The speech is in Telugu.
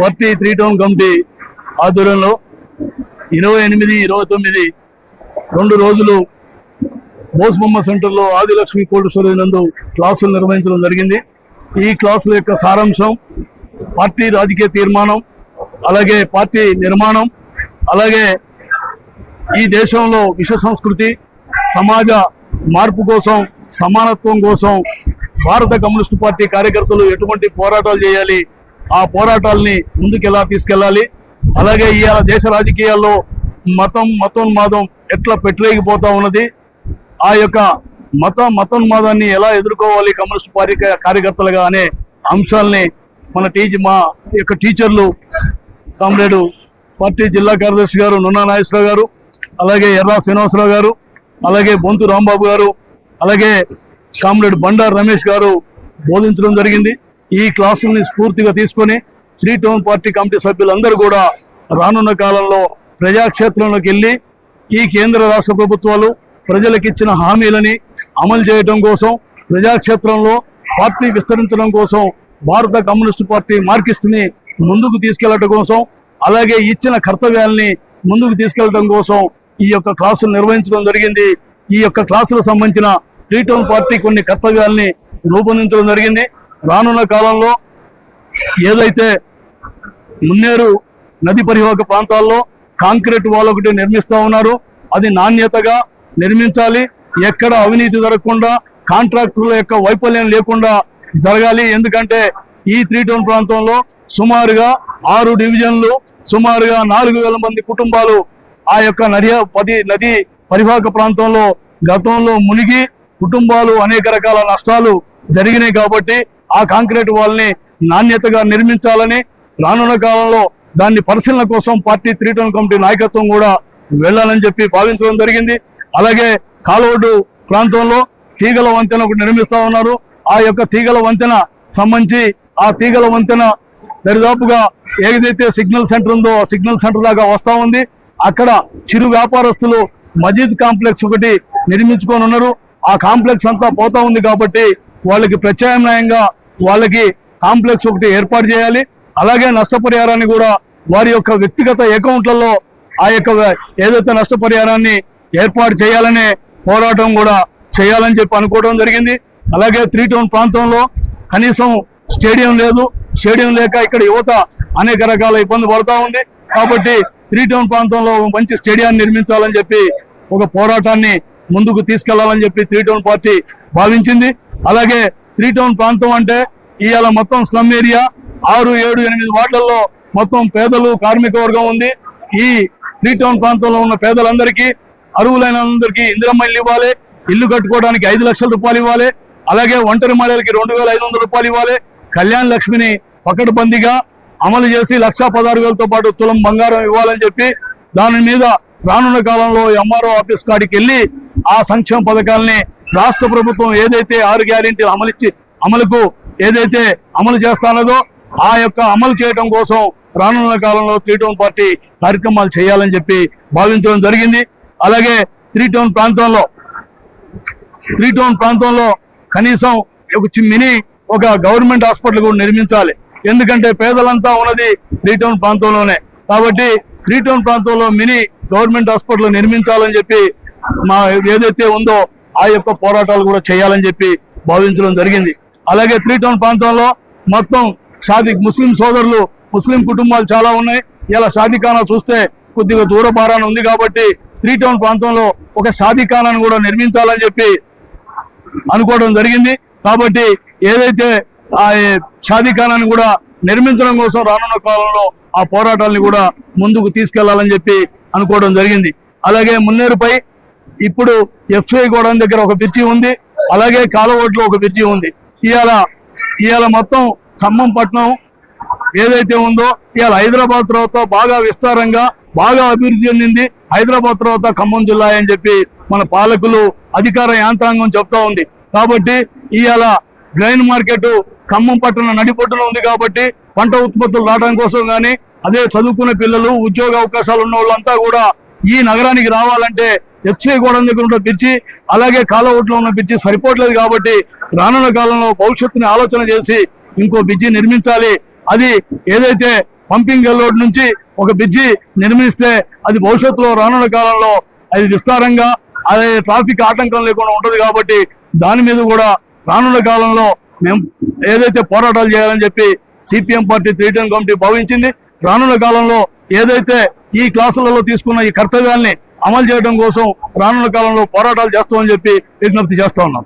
పార్టీ త్రీ టౌన్ కమిటీ ఆధ్వర్యంలో ఇరవై ఎనిమిది ఇరవై తొమ్మిది రెండు రోజులు బోస్బొమ్మ సెంటర్లో ఆదిలక్ష్మి కోల్డ్ స్టోరేజ్ నందు క్లాసులు నిర్వహించడం జరిగింది. ఈ క్లాసుల యొక్క సారాంశం పార్టీ రాజకీయ తీర్మానం అలాగే పార్టీ నిర్మాణం అలాగే ఈ దేశంలో విశ్వ సంస్కృతి సమాజ మార్పు కోసం సమానత్వం కోసం భారత కమ్యూనిస్టు పార్టీ కార్యకర్తలు ఎటువంటి పోరాటాలు చేయాలి ఆ పోరాటాలని ముందుకు ఎలా తీసుకెళ్ళాలి? అలాగే ఇవాళ దేశ రాజకీయాల్లో మతం మతోన్మాదం ఎట్లా పెట్టలేకపోతా ఉన్నది? ఆ యొక్క మత మతోన్మాదాన్ని ఎలా ఎదుర్కోవాలి కమ్యూనిస్ట్ పార్టీ కార్యకర్తలుగా అనే అంశాలని మన టీచ్ మా యొక్క టీచర్లు కామ్రేడు పార్టీ జిల్లా కార్యదర్శి గారు నున్నా నాగేశ్వరరావు గారు అలాగే ఎర్రా శ్రీనివాసరావు గారు అలాగే బొంతు రాంబాబు గారు అలాగే కామ్రేడ్ బండారు రమేష్ గారు బోధించడం జరిగింది. ఈ క్లాసుల్ని స్ఫూర్తిగా తీసుకొని త్రీ టౌన్ పార్టీ కమిటీ సభ్యులందరూ కూడా రానున్న కాలంలో ప్రజాక్షేత్రంలోకి వెళ్ళి ఈ కేంద్ర రాష్ట్ర ప్రభుత్వాలు ప్రజలకు ఇచ్చిన హామీలని అమలు చేయడం కోసం ప్రజాక్షేత్రంలో పార్టీ విస్తరించడం కోసం భారత కమ్యూనిస్టు పార్టీ మార్కిస్ట్ని ముందుకు తీసుకెళ్ళడం కోసం అలాగే ఇచ్చిన కర్తవ్యాల్ని ముందుకు తీసుకెళ్ళడం కోసం ఈ యొక్క క్లాసులు నిర్వహించడం జరిగింది. ఈ యొక్క క్లాసులకు సంబంధించిన త్రీ టౌన్ పార్టీ కొన్ని కర్తవ్యాల్ని రూపొందించడం జరిగింది. రానున్న కాలంలో ఏదైతే మున్నేరు నది పరివాహక ప్రాంతాల్లో కాంక్రీట్ వాల్ ఒకటి నిర్మిస్తూ ఉన్నారు అది నాణ్యతగా నిర్మించాలి. ఎక్కడ అవినీతి జరగకుండా కాంట్రాక్టర్ల యొక్క వైఫల్యం లేకుండా జరగాలి. ఎందుకంటే ఈ త్రీ టౌన్ ప్రాంతంలో సుమారుగా ఆరు డివిజన్లు సుమారుగా నాలుగు వేల మంది కుటుంబాలు ఆ యొక్క నది పది నది పరివాహక ప్రాంతంలో గతంలో మునిగి కుటుంబాలు అనేక రకాల నష్టాలు జరిగినాయి కాబట్టి ఆ కాంక్రీట్ వాల్ని నాణ్యతగా నిర్మించాలని రానున్న కాలంలో దాన్ని పరిశీలన కోసం పార్టీ త్రీ టౌన్ కమిటీ నాయకత్వం కూడా వెళ్ళాలని చెప్పి భావించడం జరిగింది. అలాగే కాలోడు ప్రాంతంలో తీగల వంతెన ఒకటి నిర్మిస్తా ఉన్నారు. ఆ యొక్క తీగల వంతెన సంబంధించి ఆ తీగల వంతెన దరిదాపుగా ఏదైతే సిగ్నల్ సెంటర్ ఉందో సిగ్నల్ సెంటర్ దాకా వస్తా ఉంది. అక్కడ చిరు వ్యాపారస్తులు మజీద్ కాంప్లెక్స్ ఒకటి నిర్మించుకొని ఉన్నారు. ఆ కాంప్లెక్స్ అంతా పోతా ఉంది కాబట్టి వాళ్ళకి ప్రత్యామ్నాయంగా వాళ్ళకి కాంప్లెక్స్ ఒకటి ఏర్పాటు చేయాలి. అలాగే నష్టపరిహారాన్ని కూడా వారి యొక్క వ్యక్తిగత అకౌంట్లలో ఆ యొక్క ఏదైతే నష్టపరిహారాన్ని ఏర్పాటు చేయాలనే పోరాటం కూడా చేయాలని చెప్పి అనుకోవడం జరిగింది. అలాగే త్రీ టౌన్ ప్రాంతంలో కనీసం స్టేడియం లేదు. స్టేడియం లేక ఇక్కడ యువత అనేక రకాల ఇబ్బంది పడుతూ ఉంది. కాబట్టి త్రీ టౌన్ ప్రాంతంలో మంచి స్టేడియాన్ని నిర్మించాలని చెప్పి ఒక పోరాటాన్ని ముందుకు తీసుకెళ్ళాలని చెప్పి త్రీ టౌన్ పార్టీ భావించింది. అలాగే త్రీ టౌన్ ప్రాంతం అంటే ఇవాళ మొత్తం స్లమ్ ఏరియా. ఆరు ఏడు ఎనిమిది వార్డులలో మొత్తం పేదలు కార్మిక వర్గం ఉంది. ఈ త్రీ టౌన్ ప్రాంతంలో ఉన్న పేదలందరికీ అరువులైన అందరికీ ఇందిరమ్మ ఇల్లు ఇవ్వాలి. ఇల్లు కట్టుకోవడానికి ఐదు లక్షల రూపాయలు ఇవ్వాలి. అలాగే ఒంటరి మహిళలకి రెండు వేల ఐదు వందల రూపాయలు ఇవ్వాలి. కళ్యాణ్ లక్ష్మిని పకడ్బందీగా అమలు చేసి లక్షా పదహారు వేలతో పాటు తులం బంగారం ఇవ్వాలని చెప్పి దాని మీద రానున్న కాలంలో ఎంఆర్ఓ ఆఫీస్ కాడికి వెళ్ళి ఆ సంక్షేమ పథకాల్ని రాష్ట్ర ప్రభుత్వం ఏదైతే ఆరు గ్యారెంటీలు అమలుచ్చి అమలుకు ఏదైతే అమలు చేస్తానదో ఆ యొక్క అమలు చేయడం కోసం రానున్న కాలంలో త్రీ టౌన్ పార్టీ కార్యక్రమాలు చేయాలని చెప్పి భావించడం జరిగింది. అలాగే త్రీ టౌన్ ప్రాంతంలో త్రీ టౌన్ ప్రాంతంలో కనీసం ఒక మినీ ఒక గవర్నమెంట్ హాస్పిటల్ కూడా నిర్మించాలి. ఎందుకంటే పేదలంతా ఉన్నది త్రీ టౌన్ ప్రాంతంలోనే. కాబట్టి త్రీ టౌన్ ప్రాంతంలో మినీ గవర్నమెంట్ హాస్పిటల్ నిర్మించాలని చెప్పి మా ఏదైతే ఉందో ఆ యొక్క పోరాటాలు కూడా చేయాలని చెప్పి భావించడం జరిగింది. అలాగే త్రీ టౌన్ ప్రాంతంలో మొత్తం షాదిక్ ముస్లిం సోదరులు ముస్లిం కుటుంబాలు చాలా ఉన్నాయి. ఇలా షాదీఖానా చూస్తే కొద్దిగా దూర భారాన్ని ఉంది కాబట్టి త్రీ టౌన్ ప్రాంతంలో ఒక షాదిఖానాను కూడా నిర్మించాలని చెప్పి అనుకోవడం జరిగింది. కాబట్టి ఏదైతే ఆ షాదిఖానాన్ని కూడా నిర్మించడం కోసం రానున్న కాలంలో ఆ పోరాటాలను కూడా ముందుకు తీసుకెళ్ళాలని చెప్పి అనుకోవడం జరిగింది. అలాగే మున్నేరుపై ఇప్పుడు ఎఫ్ఐ గోడౌన్ దగ్గర ఒక బ్రిడ్జి ఉంది. అలాగే కాలవోట్లో ఒక బిర్చి ఉంది. ఇవాళ ఇవాళ మొత్తం ఖమ్మం పట్నం ఏదైతే ఉందో ఇవాళ హైదరాబాద్ తర్వాత బాగా విస్తారంగా బాగా అభివృద్ధి చెందింది హైదరాబాద్ తర్వాత ఖమ్మం జిల్లా అని చెప్పి మన పాలకులు అధికార యాంత్రాంగం చెప్తా ఉంది. కాబట్టి ఇవాళ గ్రైన్ మార్కెట్ ఖమ్మం పట్టణ నడిపొట్టున ఉంది కాబట్టి పంట ఉత్పత్తులు రావడం కోసం కానీ అదే చదువుకునే పిల్లలు ఉద్యోగ అవకాశాలు ఉన్న వాళ్ళంతా కూడా ఈ నగరానికి రావాలంటే ఎఫ్సీ గోడం దగ్గర ఉన్న పిచ్చి అలాగే కాలవోట్లో ఉన్న పిచ్చి సరిపోవట్లేదు కాబట్టి రానున్న కాలంలో భవిష్యత్తుని ఆలోచన చేసి ఇంకో బిడ్జి నిర్మించాలి. అది ఏదైతే పంపింగ్ రోడ్ నుంచి ఒక బిడ్జి నిర్మిస్తే అది భవిష్యత్తులో రానున్న కాలంలో అది విస్తారంగా అదే ట్రాఫిక్ ఆటంకం లేకుండా ఉంటుంది కాబట్టి దాని మీద కూడా రానున్న కాలంలో మేము ఏదైతే పోరాటాలు చేయాలని చెప్పి సిపిఎం పార్టీ త్రీటన్ కమిటీ భావించింది రానున్న కాలంలో ఏదైతే ఈ క్లాసులలో తీసుకున్న ఈ కర్తవ్యాల్ని అమలు చేయడం కోసం రానున్న కాలంలో పోరాటాలు చేస్తామని చెప్పి విజ్ఞప్తి చేస్తా ఉన్నాం.